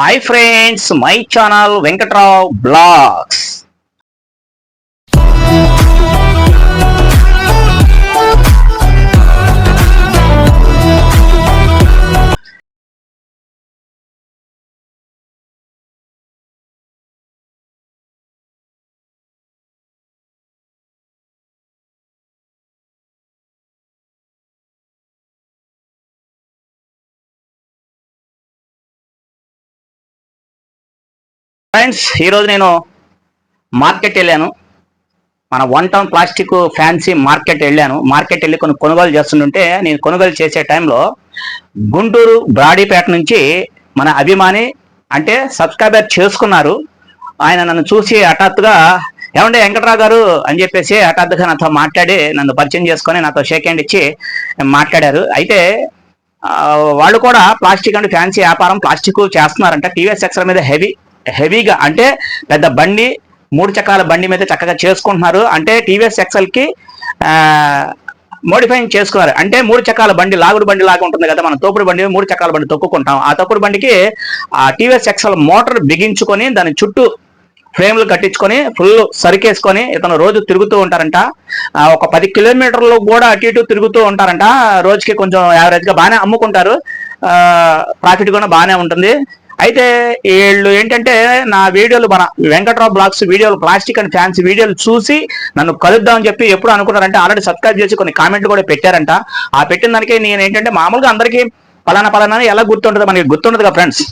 Hi friends my channel Venkatrao blogs friends ఈరోజు నేను market వెళ్ళాను. మన one town plastic fancy market వెళ్ళాను. మార్కెట్ వెళ్ళి కొన్ని కొనుగోలు చేస్తుంటే నేను కొనుగోలు చేసే టైంలో గుంటూరు బ్రాడీపేట నుంచి మన అభిమాని అంటే సబ్స్క్రైబర్ చేసుకున్నారు. ఆయన నన్ను చూసి హఠాత్తుగా ఏమంటే వెంకట్రావు గారు? అని చెప్పేసి హఠాత్తుగా నాతో మాట్లాడి నన్ను పరిచయం చేసుకొని నాతో షేక్ హ్యాండ్ ఇచ్చి మాట్లాడారు. అయితే వాళ్ళు కూడా ప్లాస్టిక్ అండ్ ఫ్యాన్సీ వ్యాపారం ప్లాస్టిక్ చేస్తున్నారంట. టీవీఎస్ ఎక్సర్ మీద హెవీ హెవీగా అంటే పెద్ద బండి మూడు చక్రాల బండి మీద చక్కగా చేసుకుంటున్నారు. అంటే టీవీఎస్ ఎక్సెల్కి మోడిఫైయింగ్ చేసుకున్నారు. అంటే మూడు చక్రాల బండి లాగుడు బండి లాగా ఉంటుంది కదా మనం తోపుడు బండి మూడు చక్రాల బండి తొక్కుకుంటాం. ఆ తోపుడు బండికి ఆ టీవీఎస్ ఎక్సెల్ మోటార్ బిగించుకొని దాని చుట్టూ ఫ్రేమ్లు కట్టించుకొని ఫుల్ సరికేసుకొని ఇతను రోజు తిరుగుతూ ఉంటారంట. ఒక పది కిలోమీటర్లు కూడా అటు ఇటు తిరుగుతూ ఉంటారంట. రోజుకి కొంచెం యావరేజ్గా బాగానే అమ్ముకుంటారు. ప్రాఫిట్ కూడా బాగానే ఉంటుంది. అయితే వీళ్ళు ఏంటంటే నా వీడియోలు మన వెంకట్రావు బ్లాగ్స్ వీడియోలు ప్లాస్టిక్ అండ్ ఫ్యాన్సీ వీడియోలు చూసి నన్ను కలుద్దామని చెప్పి ఎప్పుడు అనుకున్నారంటే ఆల్రెడీ సబ్స్క్రైబ్ చేసి కొన్ని కామెంట్లు కూడా పెట్టారంట. ఆ పెట్టిన దానికి నేను ఏంటంటే మామూలుగా అందరికీ పలానా పలానా అని ఎలా గుర్తుంటుంది మనకి గుర్తుండదు కదా ఫ్రెండ్స్.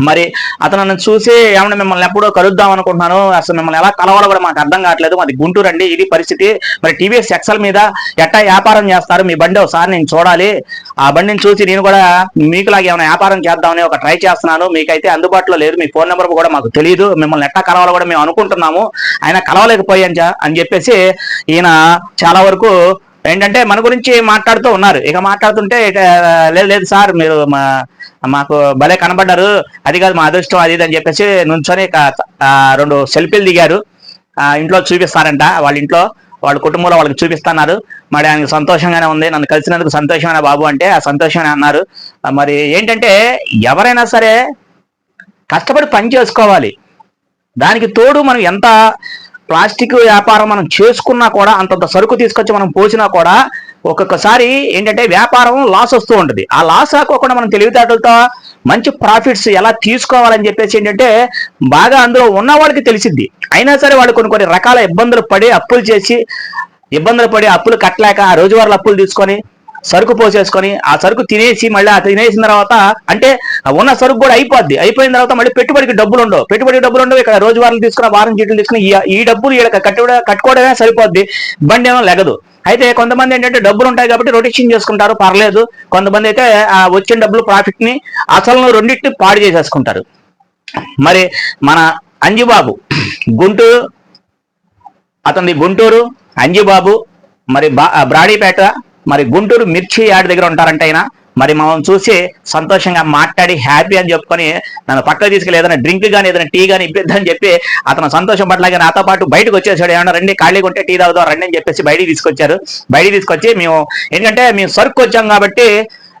మరి అతను నన్ను చూసి ఏమన్నా మిమ్మల్ని ఎప్పుడో కలుద్దాం అనుకుంటున్నాను అసలు మిమ్మల్ని ఎలా కలవాలో కూడా మాకు అర్థం కావట్లేదు. మాది గుంటూరు అండి ఇది పరిస్థితి. మరి టీవీఎస్ ఎక్సెల్ మీద ఎట్టా వ్యాపారం చేస్తారు? మీ బండి ఒకసారి నేను చూడాలి. ఆ బండిని చూసి నేను కూడా మీకులాగా ఏమైనా వ్యాపారం చేద్దామని ఒక ట్రై చేస్తున్నాను. మీకైతే అందుబాటులో లేదు. మీ ఫోన్ నెంబర్ కూడా మాకు తెలియదు మిమ్మల్ని ఎట్టా కలవాలో కూడా మేము అనుకుంటున్నాము. ఆయన కలవలేకపోయాం అని చెప్పేసి ఈయన చాలా వరకు ఏంటంటే మన గురించి మాట్లాడుతూ ఉన్నారు. ఇక మాట్లాడుతుంటే ఇక, లేదు లేదు సార్ మీరు మా మాకు భలే కనబడ్డారు. అది కాదు మా అదృష్టం అది ఇది అని చెప్పేసి నుంచొని రెండు సెల్ఫీలు దిగారు. ఇంట్లో చూపిస్తారంట వాళ్ళ ఇంట్లో. వాళ్ళ కుటుంబంలో వాళ్ళకి చూపిస్తున్నారు. మరి ఆయనకు సంతోషంగానే ఉంది. నన్ను కలిసినందుకు సంతోషమైన బాబు అంటే ఆ సంతోషమే అన్నారు. మరి ఏంటంటే ఎవరైనా సరే కష్టపడి పని చేసుకోవాలి. దానికి తోడు మనం ఎంత ప్లాస్టిక్ వ్యాపారం మనం చేసుకున్నా కూడా అంతంత సరుకు తీసుకొచ్చి మనం పోసినా కూడా ఒక్కొక్కసారి ఏంటంటే వ్యాపారం లాస్ వస్తూ ఉంటుంది. ఆ లాస్ రాకోకుండా మనం తెలివితేటలతో మంచి ప్రాఫిట్స్ ఎలా తీసుకోవాలని చెప్పేసి ఏంటంటే బాగా అందులో ఉన్న వాళ్ళకి అయినా సరే వాళ్ళు కొన్ని కొన్ని రకాల ఇబ్బందులు పడి అప్పులు చేసి ఇబ్బందులు పడి అప్పులు కట్టలేక ఆ అప్పులు తీసుకొని సరుకు పోసేసుకొని ఆ సరుకు తినేసి మళ్ళీ ఆ తినేసిన తర్వాత అంటే ఉన్న సరుకు కూడా అయిపోద్ది. అయిపోయిన తర్వాత మళ్ళీ పెట్టుబడికి డబ్బులు ఉండవు. పెట్టుబడికి డబ్బులు ఉండవు. ఇక్కడ రోజువారీలు తీసుకున్న వారం చీట్లు తీసుకుని ఈ- డబ్బులు ఈడ కట్టుకోవడం కట్టుకోవడమే సరిపోద్ది. బండి ఏమో లెగదు. అయితే కొంతమంది ఏంటంటే డబ్బులు ఉంటాయి కాబట్టి రొటేషన్ చేసుకుంటారు. పర్లేదు. కొంతమంది అయితే ఆ వచ్చిన డబ్బులు ప్రాఫిట్ని అసలు రెండింటిని పాడు చేసేసుకుంటారు. మరి మన అంజిబాబు గుంటూరు అతని గుంటూరు అంజిబాబు మరి బా బ్రాడీపేట మరి గుంటూరు మిర్చి యాడ్ దగ్గర ఉంటారంట ఆయన మరి మనం చూసి సంతోషంగా మాట్లాడి హ్యాపీ అని చెప్పుకొని నన్ను పక్కకు తీసుకెళ్ళి ఏదైనా డ్రింక్ కానీ ఏదైనా టీ కానీ ఇప్పిద్దని చెప్పి అతను సంతోషం పట్లాగే నాతో పాటు బయటకు వచ్చేసాడు. ఏమన్నా రండి ఖాళీగా ఉంటే టీ తాగుదాం రండి అని చెప్పేసి బయటికి తీసుకొచ్చారు. బయటికి తీసుకొచ్చి మేము ఎందుకంటే మేము సరుకు వచ్చాం కాబట్టి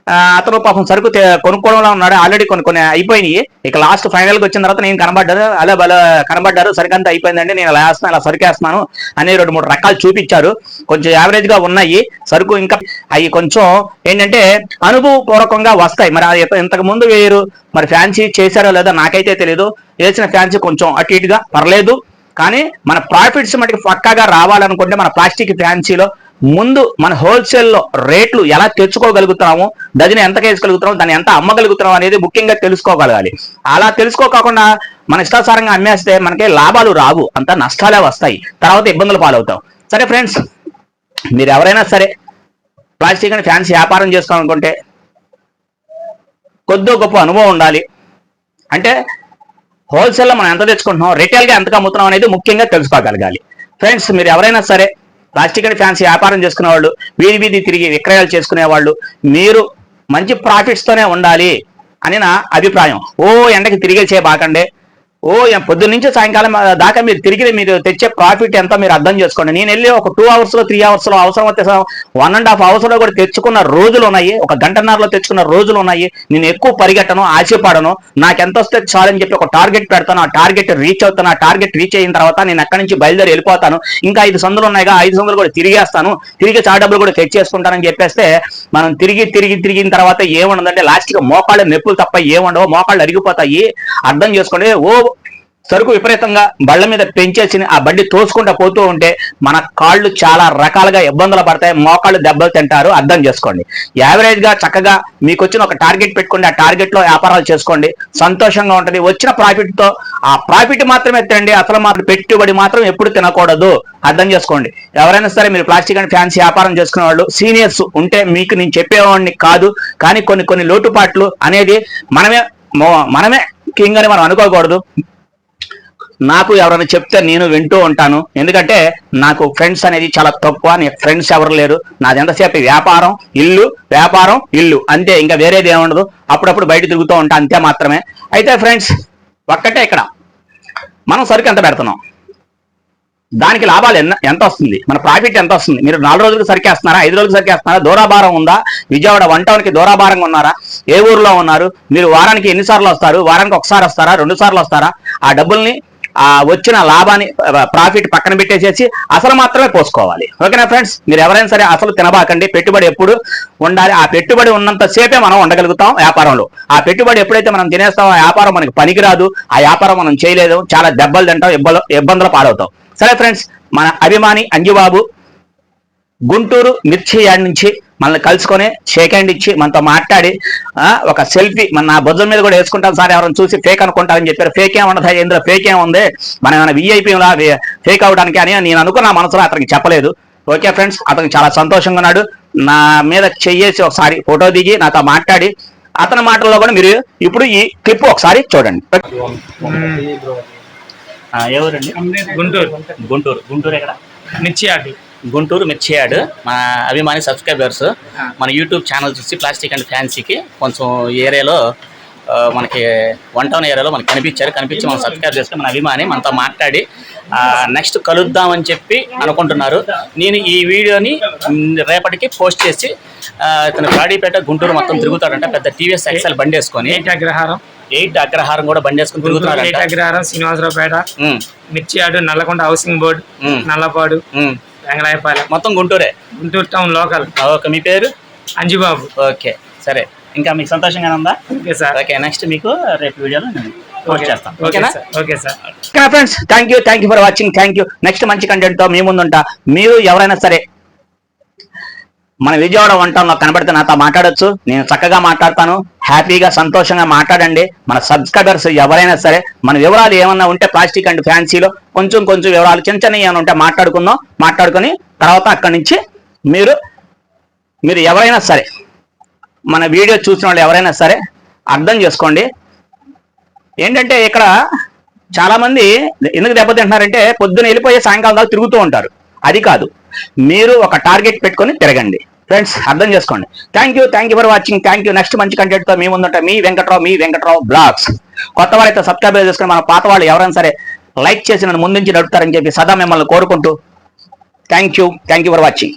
అతను పాపం సరుకు కొనుక్కోవడంలో ఉన్నాడు. ఆల్రెడీ కొన్ని కొన్ని అయిపోయినాయి. ఇక లాస్ట్ ఫైనల్కి వచ్చిన తర్వాత నేను కనబడ్డాను. అలా బల కనబడ్డారు. సరికంతా అయిపోయిందండి. నేను అలా వేస్తాను అలా సరికేస్తున్నాను అని రెండు మూడు రకాలు చూపించారు. కొంచెం యావరేజ్గా ఉన్నాయి. సరుకు ఇంకా అవి కొంచెం ఏంటంటే అనుభవపూర్వకంగా వస్తాయి. మరి అది ఇంతకు ముందు వేయరు. మరి ఫ్యాన్సీ చేశారో లేదో నాకైతే తెలియదు వేసిన ఫ్యాన్సీ కొంచెం అటు ఇటుగా పర్లేదు. కానీ మన ప్రాఫిట్స్ మటుకు పక్కాగా రావాలనుకుంటే మన ప్లాస్టిక్ ఫ్యాన్సీలో ముందు మన హోల్సేల్లో రేట్లు ఎలా తెచ్చుకోగలుగుతున్నాము డజన్ ఎంత వేసుకోగలుగుతున్నాము దాన్ని ఎంత అమ్మగలుగుతున్నాం అనేది ముఖ్యంగా తెలుసుకోగలగాలి. అలా తెలుసుకోకుండా మన ఇష్టాసారంగా అమ్మేస్తే మనకి లాభాలు రావు అంత నష్టాలే వస్తాయి. తర్వాత ఇబ్బందులు పాలవుతాం. సరే ఫ్రెండ్స్ మీరు ఎవరైనా సరే ప్లాస్టిక్ అని ఫ్యాన్సీ వ్యాపారం చేసుకోవాలనుకుంటే కొద్దో గొప్ప అనుభవం ఉండాలి. అంటే హోల్సేల్లో మనం ఎంత తెచ్చుకుంటున్నాం రిటైల్గా ఎంత అమ్ముతున్నాం అనేది ముఖ్యంగా తెలుసుకోగలగాలి. ఫ్రెండ్స్ మీరు ఎవరైనా సరే ప్లాస్టిక్ అండ్ ఫ్యాన్సీ వ్యాపారం చేసుకునే వాళ్ళు వీధి వీధి తిరిగి విక్రయాలు చేసుకునే వాళ్ళు మీరు మంచి ప్రాఫిట్స్తోనే ఉండాలి అని నా అభిప్రాయం. ఓ ఎండకి తిరిగేసే బాకండే. ఓ ఎం- పొద్దున్న నుంచి సాయంకాలం దాకా మీరు తిరిగి మీరు తెచ్చే ప్రాఫిట్ ఎంత మీరు అర్థం చేసుకోండి. నేను వెళ్ళి ఒక టూ అవర్స్లో త్రీ అవర్స్లో అవసరం అయితే వన్ అండ్ హాఫ్ అవర్స్లో కూడా తెచ్చుకున్న రోజులు ఉన్నాయి. ఒక గంటన్నరలో తెచ్చుకున్న రోజులు ఉన్నాయి. నేను ఎక్కువ పరిగెట్టను ఆశపడను. నాకు ఎంత వస్తే చాలని చెప్పి ఒక టార్గెట్ పెడతాను. ఆ టార్గెట్ రీచ్ అవుతాను. ఆ టార్గెట్ రీచ్ అయిన తర్వాత నేను అక్కడి నుంచి బయలుదేరి వెళ్ళిపోతాను. ఇంకా ఐదు సందులు ఉన్నాయిగా ఐదు సందులు కూడా తిరిగేస్తాను. తిరిగి చాలా డబ్బులు కూడా తెచ్చేసుకుంటానని చెప్పేస్తే మనం తిరిగి తిరిగి తిరిగిన తర్వాత ఏముండదంటే లాస్ట్గా మోకాళ్ళు నొప్పులు తప్ప ఏముండవు. మోకాళ్ళు అరిగిపోతాయి. అర్థం చేసుకోండి. ఓ సరుకు విపరీతంగా బళ్ళ మీద పెంచేసి ఆ బండి తోసుకుంటూ పోతూ ఉంటే మన కాళ్ళు చాలా రకాలుగా ఇబ్బందులు పడతాయి మోకాళ్ళు దెబ్బలు తింటారు. అర్థం చేసుకోండి. యావరేజ్గా చక్కగా మీకు వచ్చిన ఒక టార్గెట్ పెట్టుకోండి. ఆ టార్గెట్లో వ్యాపారాలు చేసుకోండి. సంతోషంగా ఉంటుంది. వచ్చిన ప్రాఫిట్తో ఆ ప్రాఫిట్ మాత్రమే తినండి. అసలు మాత్రం పెట్టుబడి మాత్రం ఎప్పుడు తినకూడదు. అర్థం చేసుకోండి. ఎవరైనా సరే మీరు ప్లాస్టిక్ అండ్ ఫ్యాన్సీ వ్యాపారం చేసుకునే వాళ్ళు సీనియర్స్ ఉంటే మీకు నేను చెప్పేవాడిని కాదు. కానీ కొన్ని కొన్ని లోటుపాట్లు అనేది మనమే మనమే కింగ్ అని మనం అనుకోకూడదు. నాకు ఎవరైనా చెప్తే నేను వింటూ ఉంటాను. ఎందుకంటే నాకు ఫ్రెండ్స్ అనేది చాలా తక్కువ. నీ ఫ్రెండ్స్ ఎవరు లేరు. నాది ఎంతసేపు? వ్యాపారం ఇల్లు వ్యాపారం ఇల్లు. అంతే ఇంకా వేరేది ఏముండదు. అప్పుడప్పుడు బయట తిరుగుతూ ఉంటా అంతే మాత్రమే. అయితే ఫ్రెండ్స్ ఒక్కటే ఇక్కడ. మనం సరుకు ఎంత పెడుతున్నాం? దానికి లాభాలు ఎన్న ఎంత వస్తుంది? మన ప్రాఫిట్ ఎంత వస్తుంది? మీరు నాలుగు రోజులకు సరికేస్తున్నారా ఐదు రోజులకు సరికేస్తున్నారా దూరాభారం ఉందా? విజయవాడ వన్ టౌన్కి దూరాభారంగా ఉన్నారా? ఏ ఊర్లో ఉన్నారు? మీరు వారానికి ఎన్నిసార్లు వస్తారు? వారానికి ఒకసారి వస్తారా? రెండు సార్లు వస్తారా? ఆ డబ్బుల్ని ఆ వచ్చిన లాభాన్ని ప్రాఫిట్ పక్కన పెట్టేసేసి అసలు మాత్రమే పోసుకోవాలి. ఓకేనా ఫ్రెండ్స్ మీరు ఎవరైనా సరే అసలు తినబాకండి. పెట్టుబడి ఎప్పుడు ఉండాలి? ఆ పెట్టుబడి ఉన్నంత సేపే మనం ఉండగలుగుతాం వ్యాపారంలో. ఆ పెట్టుబడి ఎప్పుడైతే మనం తినేస్తామో ఆ వ్యాపారం మనకి పనికిరాదు. ఆ వ్యాపారం మనం చేయలేదు. చాలా దెబ్బలు తింటాం ఇబ్బందులు ఇబ్బందులు పాలవుతాం. సరే ఫ్రెండ్స్ మన అభిమాని అంజుబాబు గుంటూరు మిర్చి యాడ్ నుంచి మనల్ని కలుసుకొని షేక్ హ్యాండ్ ఇచ్చి మనతో మాట్లాడి ఒక సెల్ఫీ మన నా భుజం మీద కూడా వేసుకుంటాం సార్ ఎవరైనా చూసి ఫేక్ అనుకుంటారని చెప్పారు. ఫేక్ ఏం ఉండదు ఇందులో ఫేక్ ఏం ఉంది? మనం ఏమైనా విఐపీ ఫేక్ అవడానికి అని నేను అనుకున్న మనసులో అతనికి చెప్పలేదు. ఓకే ఫ్రెండ్స్ అతనికి చాలా సంతోషంగా ఉన్నాడు. నా మీద చెయ్యేసి ఒకసారి ఫోటో దిగి నాతో మాట్లాడి అతని మాటల్లో కూడా మీరు ఇప్పుడు ఈ క్లిప్ ఒకసారి చూడండి. ఎవరండి? గుంటూరు. గుంటూరు గుంటూరు ఎక్కడ? ఆడు గుంటూరు మిర్చి యాడ్. మన అభిమాని సబ్స్క్రైబర్స్ మన యూట్యూబ్ ఛానల్ చూసి ప్లాస్టిక్ అండ్ ఫ్యాన్సీకి కొంచెం ఏరియాలో మనకి వన్ టౌన్ ఏరియాలో మనకి కనిపించారు. కనిపించి మనం సబ్స్క్రైబ్ చేసుకుని మన అభిమాని మనతో మాట్లాడి నెక్స్ట్ కలుద్దామని చెప్పి అనుకుంటున్నారు. నేను ఈ వీడియోని మ్, రేపటికి పోస్ట్ చేసి ఇతను గాడిపేట గుంటూరు మొత్తం తిరుగుతాడంట. పెద్ద టీవీఎస్ ఎక్సెల్ బండి వేసుకొని ఎయిట్ అగ్రహారం. ఎయిట్ అగ్రహారం కూడా బండి వేసుకొని ఎయిట్ అగ్రహారం శ్రీనివాసరావుపేట. ఉమ్, మిర్చి ఆడు నల్లకొండ హౌసింగ్ బోర్డు నల్లపాడు. వెంగళాయపాలెం మొత్తం గుంటూరే? Guntur town local. ఓకే మీ పేరు? అంజిబాబు. ఓకే సరే. ఇంకా మీకు సంతోషంగానే ఉందా? Okay sir. ఓకే నెక్స్ట్ మీకు రేపు వీడియోలో నేను పోస్ట్ ఓకే చేస్తాను. ఓకే ఓకేనా? Sir. Okay sir. Friends thank you thank you for watching thank you next మంచి కంటెంట్తో మీ ముందుంటా. మీరు ఎవరైనా సరే మన విజయవాడ వంటంలో కనబడితే నాతో మాట్లాడొచ్చు. నేను చక్కగా మాట్లాడతాను. హ్యాపీగా సంతోషంగా మాట్లాడండి. మన సబ్స్క్రైబర్స్ ఎవరైనా సరే మన వివరాలు ఏమన్నా ఉంటే ప్లాస్టిక్ అండ్ ఫ్యాన్సీలో కొంచెం కొంచెం వివరాలు చిన్న చిన్న ఏమైనా ఉంటే మాట్లాడుకుందాం. మాట్లాడుకొని తర్వాత అక్కడి నుంచి మీరు మీరు ఎవరైనా సరే మన వీడియో చూసిన వాళ్ళు ఎవరైనా సరే అర్థం చేసుకోండి. ఏంటంటే ఇక్కడ చాలామంది ఎందుకు దెబ్బతింటున్నారంటే పొద్దున వెళ్ళిపోయే సాయంకాలం దాకా తిరుగుతూ ఉంటారు. అది కాదు. మీరు ఒక టార్గెట్ పెట్టుకొని తిరగండి. ఫ్రెండ్స్ అర్థం చేసుకోండి. Thank you thank you for watching thank you next మంచి కంటెంట్తో మీ ముందుంటే మీ వెంకట్రావు మీ వెంకట్రావు బ్లాగ్స్. కొత్త వారైతే సబ్స్క్రైబ్ చేసుకుని మన పాత వాళ్ళు ఎవరైనా సరే లైక్ చేసి నన్ను ముందుంచి నడుపుతారని చెప్పి సదా మిమ్మల్ని కోరుకుంటూ thank you thank you for watching